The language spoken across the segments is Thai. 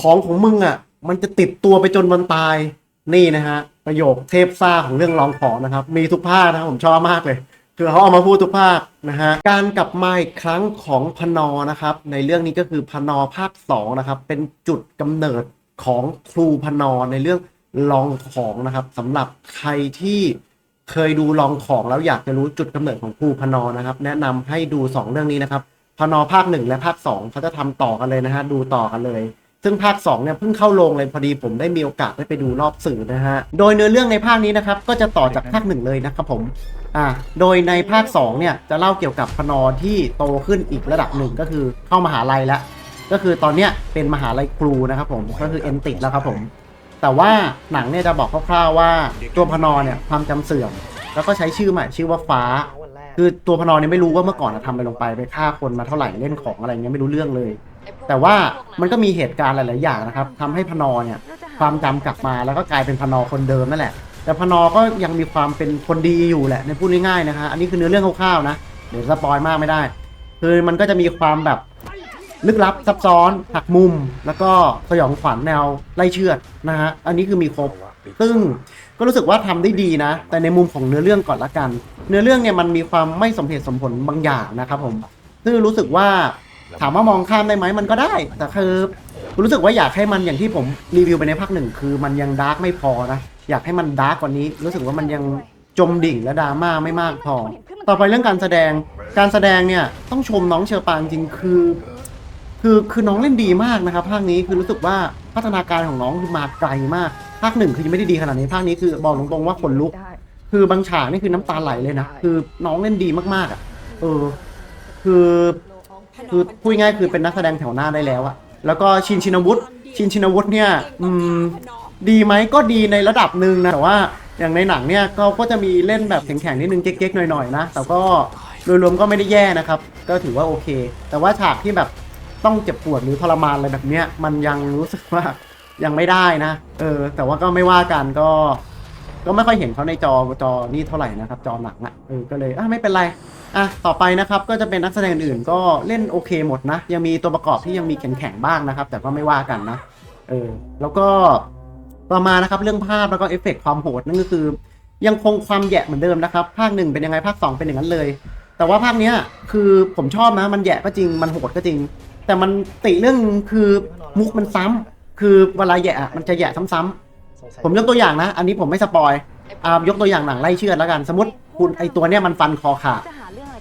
ของของมึงอะ มันจะติดตัวไปจนวันตายนี่นะฮะ ประโยคเทพซ่าของเรื่องลองขอนะครับ มีทุกภาคนะผมชอบมากเลย คือเขาเอามาพูดทุกภาคนะฮะการกลับมาอีกครั้งของพนอนะครับ ในเรื่องนี้ก็คือพนอภาคสองนะครับเป็นจุดกำเนิดของครูพนอในเรื่องลองของนะครับสำหรับใครที่เคยดูลองของแล้วอยากจะรู้จุดกำเนิดของครูพนอนะครับ แนะนำให้ดูสองเรื่องนี้นะครับพนอภาคหนึ่งและภาคสองเขาจะทำต่อกันเลยนะฮะดูต่อกันเลย ซึ่งภาค2เนี่ยเพิ่งเข้าโรงเลยพอดีผมได้มีโอกาสได้ไปดูรอบสื่อนะฮะ โดยเนื้อเรื่องในภาคนี้นะครับก็จะต่อจากภาคหนึ่งเลยนะครับผมอ่าโดยในภาค2เนี่ยจะเล่าเกี่ยวกับพนอที่โตขึ้นอีกระดับหนึ่งก็คือเข้ามหาลัยแล้วก็คือตอนเนี้ยเป็นมหาลัยครูนะครับผมก็คือเอ็นติดแล้วครับผมแต่ว่าหนังเนี่ยจะบอกคร่าวๆว่าตัวพนอเนี่ยความจำเสื่อม แล้วก็ใช้ชื่อใหม่ชื่อว่าฟ้า คือตัวพนอเนี่ยไม่รู้ว่าเมื่อก่อนทำอะไรลงไปไปฆ่าคนมาเท่าไหร่เล่นของอะไรเงี้ยไม่รู้เรื่องเลย แต่ว่ามันก็มีเหตุการณ์หลาย ๆ อย่างนะครับทำให้พนอเนี่ยความจำกลับมาแล้วก็กลายเป็นพนอคนเดิมนั่นแหละ แต่พนอก็ยังมีความเป็นคนดีอยู่แหละในพูดง่าย ๆ นะฮะอันนี้คือเนื้อเรื่องคร่าว ๆ นะ เดี๋ยวสปอยมากไม่ได้ คือมันก็จะมีความแบบลึกลับซับซ้อนหักมุม แล้วก็สยองขวัญแนวไล่เชือดนะฮะอันนี้คือมีครบ ซึ่งก็รู้สึกว่าทำได้ดีนะ แต่ในมุมของเนื้อเรื่องก่อนละกัน เนื้อเรื่องเนี่ยมันมีความไม่สมเหตุสมผลบางอย่างนะครับผมซึ่งรู้สึกว่า ถามว่ามองข้ามได้ไหมมันก็ได้ แต่คือรู้สึกว่าอยากให้มันอย่างที่ผมรีวิวไปในภาคหนึ่งคือมันยังดาร์กไม่พอนะ อยากให้มันดาร์กกว่านี้ รู้สึกว่ามันยังจมดิ่งและดราม่าไม่มากพอ ต่อไปเรื่องการแสดง การแสดงเนี่ยต้องชมน้องเชอปางจริงคือ คือคือน้องเล่นดีมากนะครับภาคนี้คือรู้สึกว่าพัฒนาการของน้องคือมาไกลมาก ภาคหนึ่งคือยังไม่ได้ดีขนาดนี้ภาคนี้คือบอกตรงๆว่าขนลุก คือบางฉากนี่คือน้ำตาไหลเลยนะคือน้องเล่นดีมากๆอะ เออ คือ คือพูดง่ายๆคือเป็นนักแสดงแถวหน้าได้แล้วอะแล้วก็ชินชินวุฒิชินชินวุฒิเนี่ยอืมดีไหมก็ดีในระดับหนึ่งนะแต่ว่าอย่างในหนังเนี่ยก็ก็จะมีเล่นแบบแข็งๆนิดนึงเก๊กๆหน่อยๆนะแต่ก็โดยรวมก็ไม่ได้แย่นะครับ ก็ถือว่าโอเค แต่ว่าฉากที่แบบต้องเจ็บปวดหรือทรมานอะไรแบบเนี้ยมันยังรู้สึกว่ายังไม่ได้นะ เออ แต่ว่าก็ไม่ว่ากันก็ ก็ไม่ค่อยเห็นเขาในจอจอนี่เท่าไหร่นะครับ จอหนังอะ่ะเออก็เลยอะไม่เป็นไร อะต่อไปนะครับก็จะเป็นนักแสดงอื่นๆก็เล่นโอเคหมดนะ ยังมีตัวประกอบที่ยังมีแข็งๆบ้างนะครับ แต่ก็ไม่ว่ากันนะเออแล้วก็ต่อมานะครับเรื่องภาพแล้วก็เอฟเฟกต์ความโหดนั่นก็คือ ยังคงความแหยะเหมือนเดิมนะครับ ภาคหนึ่งเป็นยังไงภาคสองเป็นอย่างนั้นเลย แต่ว่าภาคเนี้ยคือผมชอบนะมันแหยะก็จริงมันโหดก็จริง แต่มันติเรื่องคือมุกมันซ้ำคือเวลาแหยะอะมันจะแหยะซ้ำๆผมยกตัวอย่างนะ อันนี้ผมไม่สปอยอ่ายกตัวอย่างหนังไล่เชือดแล้วกัน สมมติคุณไอตัวเนี้ยมันฟันคอขาด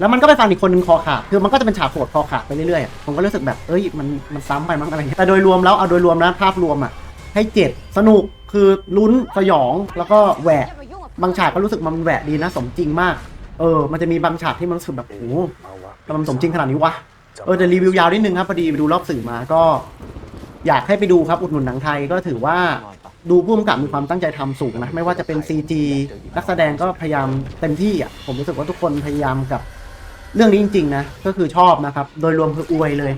แล้วมันก็ไปฟันอีกคนนึงคอขาดคือมันก็จะเป็นฉากโหดคอขาดไปเรื่อยๆผมก็รู้สึกแบบเอ้ยมันมันซ้ำไปมั้งอะไรเงี้ยแต่โดยรวมแล้วเอาโดยรวมนะภาพรวมอะให้เจ็ดสนุกคือลุ้นสยองแล้วก็แหวกบางฉากก็รู้สึกมันแหวกดีนะ สมจริงมากเออ มันจะมีบางฉากที่มันรู้สึกแบบโอ้โหทำไมมันสมจริงขนาดนี้วะเออแต่รีวิวยาวนิดนึงครับพอดีไปดูรอบสื่อมาก็ อยากให้ไปดูครับอุดหนุนหนังไทยก็ถือว่าดูพุ่มกับมีความตั้งใจทำสูงนะ ไม่ว่าจะเป็น CG นักแสดงก็พยายามเต็มที่อะผมรู้สึกว่าทุกคนพยายามกับ เรื่องนี้จริงๆนะก็คือชอบนะครับ โดยรวมคืออวยเลย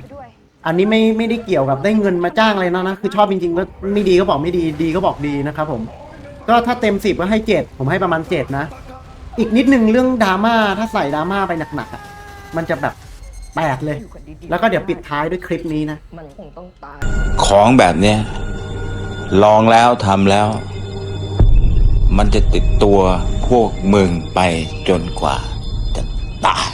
อันนี้ไม่ไม่ได้เกี่ยวกับได้เงินมาจ้างอะไรนะนะคือชอบจริงๆก็ไม่ดีก็บอกไม่ดีดีก็บอกดีนะครับผม ก็ถ้าเต็มสิบก็ให้เจ็ดผมให้ประมาณเจ็ดนะ อีกนิดนึงเรื่องดราม่าถ้าใส่ดราม่าไปหนักๆอะมันจะแบบแปดเลย แล้วก็เดี๋ยวปิดท้ายด้วยคลิปนี้นะ มันคงต้องตาย ของแบบเนี้ยลองแล้วทำแล้ว มันจะติดตัวพวกมึงไปจนกว่าจะตาย